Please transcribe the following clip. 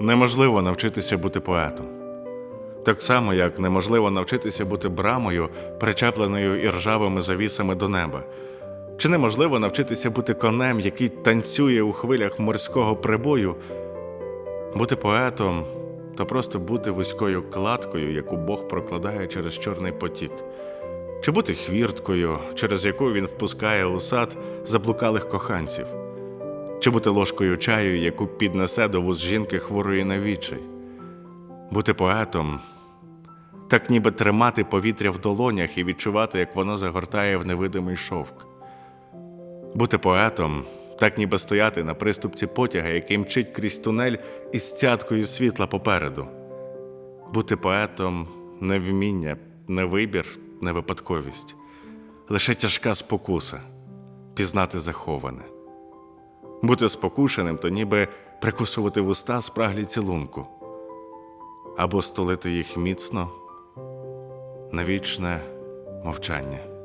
Неможливо навчитися бути поетом. Так само, як неможливо навчитися бути брамою, причепленою іржавими завісами до неба. Чи неможливо навчитися бути конем, який танцює у хвилях морського прибою? Бути поетом то просто бути вузькою кладкою, яку Бог прокладає через чорний потік, чи бути хвірткою, через яку він впускає у сад заблукалих коханців, чи бути ложкою чаю, яку піднесе до вуз жінки хворої на відчай. Бути поетом так ніби тримати повітря в долонях і відчувати, як воно загортає в невидимий шовк. Бути поетом так ніби стояти на приступці потяга, який мчить крізь тунель із цяткою світла попереду. Бути поетом не вміння, не вибір, не випадковість, лише тяжка спокуса пізнати заховане. Бути спокушеним то ніби прикусувати вуста спраглі цілунку або столити їх міцно на вічне мовчання.